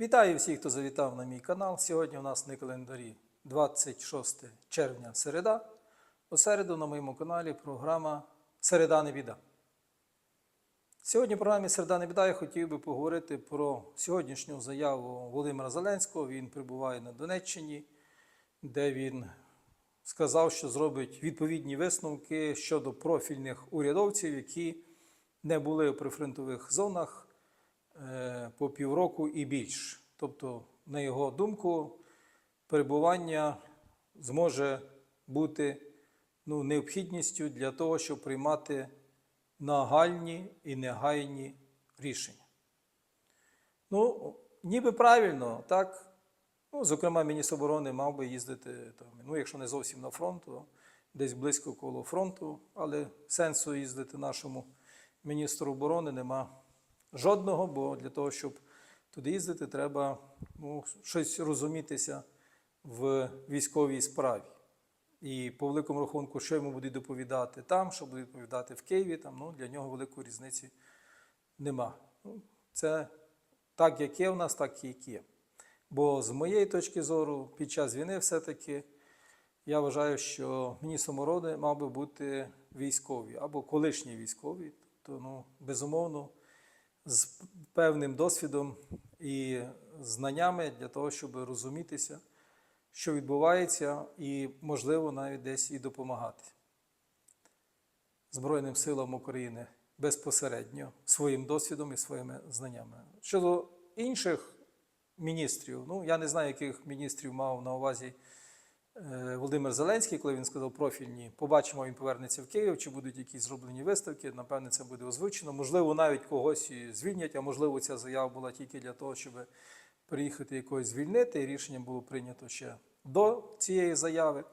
Вітаю всіх, хто завітав на мій канал. Сьогодні у нас на календарі 26 червня середа. У середу на моєму каналі програма Середа не біда. Сьогодні в програмі Середа не біда я хотів би поговорити про сьогоднішню заяву Володимира Зеленського. Він прибуває на Донеччині, де він сказав, що зробить відповідні висновки щодо профільних урядовців, які не були у прифронтових зонах по півроку і більш. Тобто, на його думку, перебування зможе бути ну, необхідністю для того, щоб приймати нагальні і негайні рішення. Ну, ніби правильно, так. Ну, зокрема, міністр оборони мав би їздити, там, ну, якщо не зовсім на фронт, то десь близько коло фронту, але сенсу їздити нашому міністру оборони нема жодного, бо для того, щоб туди їздити, треба ну, щось розумітися в військовій справі. І по великому рахунку, що йому будуть доповідати там, що будуть доповідати в Києві, там, ну, для нього великої різниці нема. Ну, це так, як є в нас, так і як є. Бо з моєї точки зору, під час війни все-таки я вважаю, що міністром оборони мав би бути військовий або колишній військовий, тобто, ну, безумовно, з певним досвідом і знаннями для того, щоб розумітися, що відбувається, і, можливо, навіть десь і допомагати Збройним силам України безпосередньо своїм досвідом і своїми знаннями. Щодо інших міністрів, ну я не знаю, яких міністрів мав на увазі Володимир Зеленський, коли він сказав профільні. Побачимо, він повернеться в Київ, чи будуть якісь зроблені виставки. Напевне, це буде озвучено. Можливо, навіть когось звільнять, а можливо, ця заява була тільки для того, щоб приїхати якогось звільнити. І рішення було прийнято ще до цієї заяви.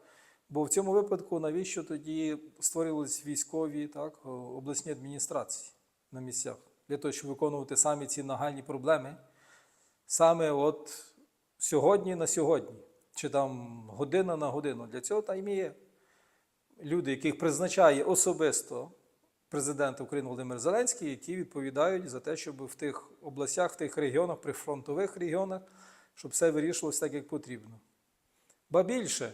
Бо в цьому випадку навіщо тоді створились військові так, обласні адміністрації на місцях для того, щоб виконувати самі ці нагальні проблеми, саме от сьогодні на сьогодні, чи там година на годину. Для цього там і є люди, яких призначає особисто президент України Володимир Зеленський, які відповідають за те, щоб в тих областях, в тих регіонах, прифронтових регіонах, щоб все вирішувалося так, як потрібно. Ба більше,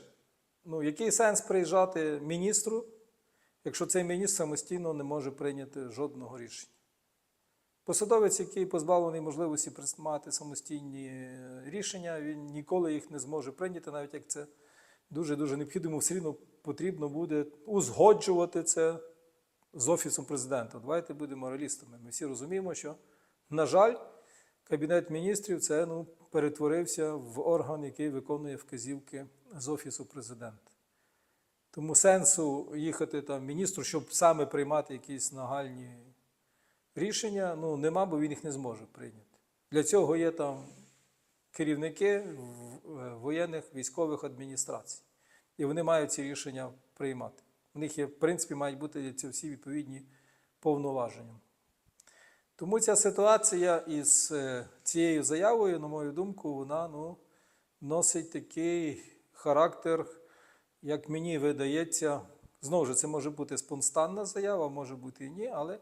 ну, який сенс приїжджати міністру, якщо цей міністр самостійно не може прийняти жодного рішення? Посадовець, який позбавлений можливості приймати самостійні е, рішення, він ніколи їх не зможе прийняти, навіть як це дуже-дуже необхідно, йому все рівно потрібно буде узгоджувати це з Офісом президента. Давайте будемо реалістами. Ми всі розуміємо, що, на жаль, Кабінет міністрів це ну, перетворився в орган, який виконує вказівки з Офісу президента. Тому сенсу їхати там міністру, щоб саме приймати якісь нагальні рішення, ну, нема, бо він їх не зможе прийняти. Для цього є там керівники е, воєнних військових адміністрацій. І вони мають ці рішення приймати. У них є, в принципі, мають бути ці всі відповідні повноваження. Тому ця ситуація із е, цією заявою, на мою думку, вона ну, носить такий характер, як мені видається. Знову ж це може бути спонтанна заява, може бути і ні, але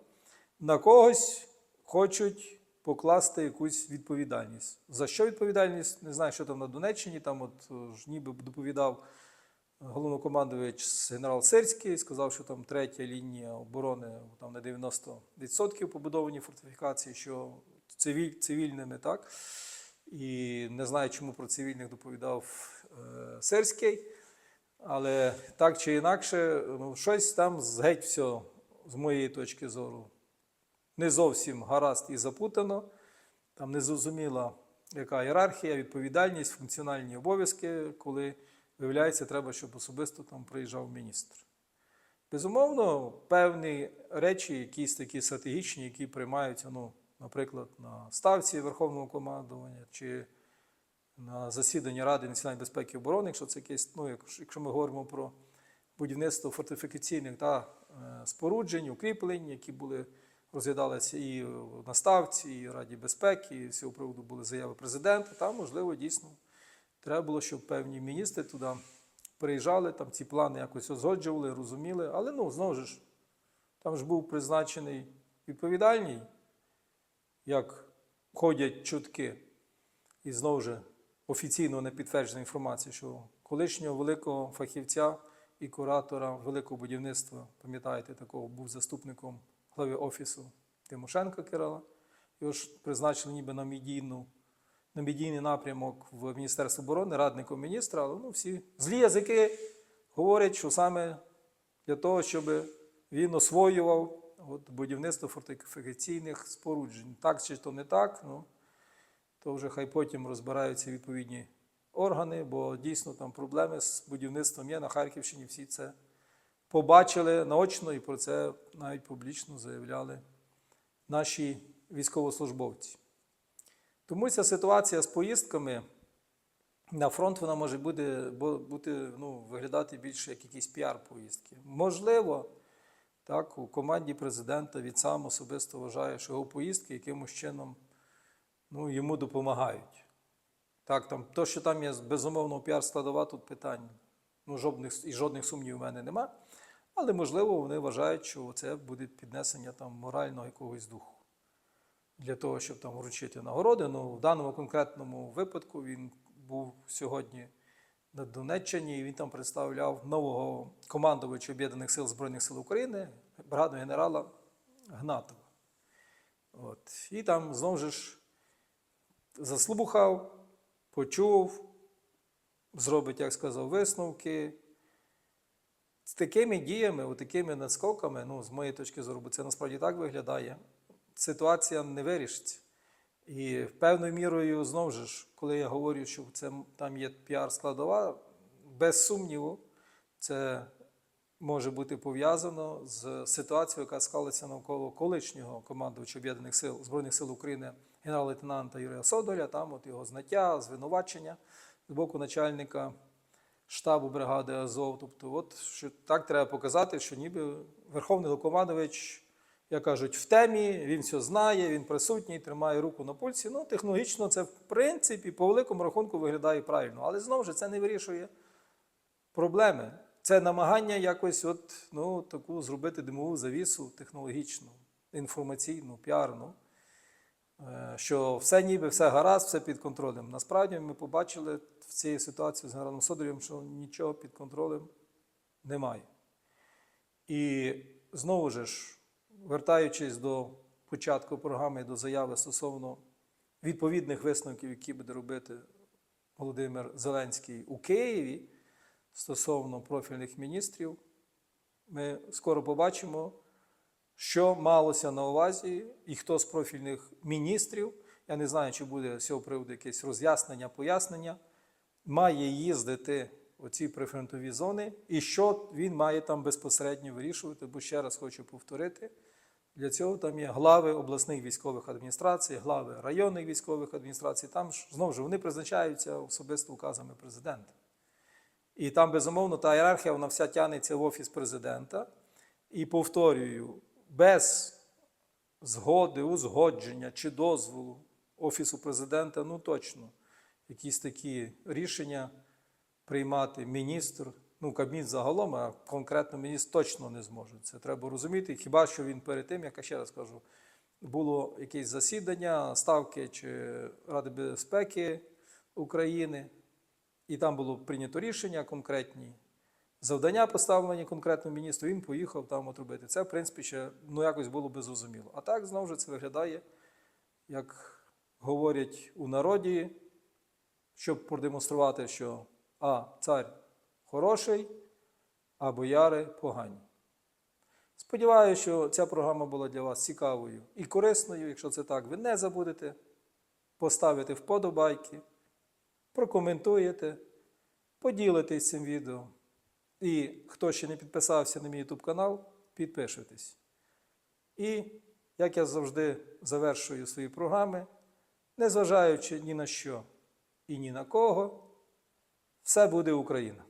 на когось хочуть покласти якусь відповідальність. За що відповідальність? Не знаю, що там на Донеччині, там от е, ж ніби доповідав головнокомандувач генерал Сирський, сказав, що там третя лінія оборони там на 90% побудовані фортифікації, що цивіль, цивільними, так? І не знаю, чому про цивільних доповідав е, Сирський. Але так чи інакше, ну, щось там геть все, з моєї точки зору, не зовсім гаразд і запутано. Там не зрозуміла, яка ієрархія, відповідальність, функціональні обов'язки, коли виявляється, треба, щоб особисто там приїжджав міністр. Безумовно, певні речі, якісь такі стратегічні, які приймаються, ну, наприклад, на ставці Верховного командування чи на засіданні Ради національної безпеки і оборони, якщо це якесь, ну, якщо ми говоримо про будівництво фортифікаційних та, е, споруджень, укріплень, які були розглядалися і на ставці, і Раді безпеки, і з цього приводу були заяви президента, там, можливо, дійсно треба було, щоб певні міністри туди приїжджали, там ці плани якось узгоджували, розуміли. Але ну, знову ж, там ж був призначений відповідальний, як ходять чутки. і знову ж офіційно не підтверджена інформація, що колишнього великого фахівця і куратора великого будівництва, пам'ятаєте, такого був заступником глави офісу Тимошенка Кирила. Його ж призначили ніби на медійну, на медійний напрямок в Міністерство оборони, радником міністра, але ну, всі злі язики говорять, що саме для того, щоб він освоював от, будівництво фортифікаційних споруджень. Так чи то не так, ну, то вже хай потім розбираються відповідні органи, бо дійсно там проблеми з будівництвом є на Харківщині. Всі це побачили наочно і про це навіть публічно заявляли наші військовослужбовці. Тому ця ситуація з поїздками на фронт вона може бути, бути ну, виглядати більше як якісь піар-поїздки. Можливо, так, у команді президента він сам особисто вважає, що його поїздки якимось чином ну, йому допомагають. Так, там, то, що там є безумовно піар-складова, тут питань ну, жодних, і жодних сумнівів у мене нема. Але, можливо, вони вважають, що це буде піднесення там, морального якогось духу для того, щоб там вручити нагороди. Ну, в даному конкретному випадку він був сьогодні на Донеччині, і він там представляв нового командувача Об'єднаних сил Збройних сил України, бригаду генерала Гнатова. От. І там знову ж заслухав, почув, зробить, як сказав, висновки. З такими діями, такими наскоками, ну, з моєї точки зору, це насправді так виглядає, ситуація не вирішиться. І певною мірою, знову ж, коли я говорю, що це, там є піар-складова, без сумніву, це може бути пов'язано з ситуацією, яка склалася навколо колишнього командувача Об'єднаних сил Збройних сил України генерал-лейтенанта Юрія Содоля, там от його знаття, звинувачення з боку начальника штабу бригади Азов. Тобто, от що так треба показати, що ніби Верховний Головнокомандувач, як кажуть, в темі, він все знає, він присутній, тримає руку на пульсі. Ну, технологічно це в принципі по великому рахунку виглядає правильно. Але знову ж це не вирішує проблеми. Це намагання якось от, ну, таку зробити димову завісу технологічну, інформаційну, піарну, е, що все ніби все гаразд, все під контролем. Насправді ми побачили в цій ситуації з генералом Содорем, що нічого під контролем немає. І знову ж, вертаючись до початку програми, до заяви стосовно відповідних висновків, які буде робити Володимир Зеленський у Києві стосовно профільних міністрів, ми скоро побачимо, що малося на увазі і хто з профільних міністрів, я не знаю, чи буде з цього приводу якесь роз'яснення, пояснення, має їздити у ці прифронтові зони, і що він має там безпосередньо вирішувати, бо ще раз хочу повторити. Для цього там є глави обласних військових адміністрацій, глави районних військових адміністрацій. Там ж знову ж вони призначаються особисто указами президента. І там, безумовно, та ієрархія вона вся тягнеться в офіс президента. І повторюю, без згоди, узгодження чи дозволу Офісу президента, ну точно, якісь такі рішення приймати міністр, ну, Кабмін загалом, а конкретно міністр точно не зможе. Це треба розуміти. Хіба що він перед тим, як я ще раз кажу, було якесь засідання, ставки чи Ради безпеки України, і там було прийнято рішення конкретні. Завдання поставлені конкретному міністру, він поїхав там от робити. Це, в принципі, ще ну, якось було би зрозуміло. А так, знову ж це виглядає, як говорять у народі, щоб продемонструвати, що а, цар хороший, а бояри погані. Сподіваюся, що ця програма була для вас цікавою і корисною. Якщо це так, ви не забудете поставити вподобайки, прокоментуєте, поділитесь цим відео. І хто ще не підписався на мій YouTube канал, підпишитесь. І, як я завжди завершую свої програми, незважаючи ні на що і ні на кого, все буде Україна.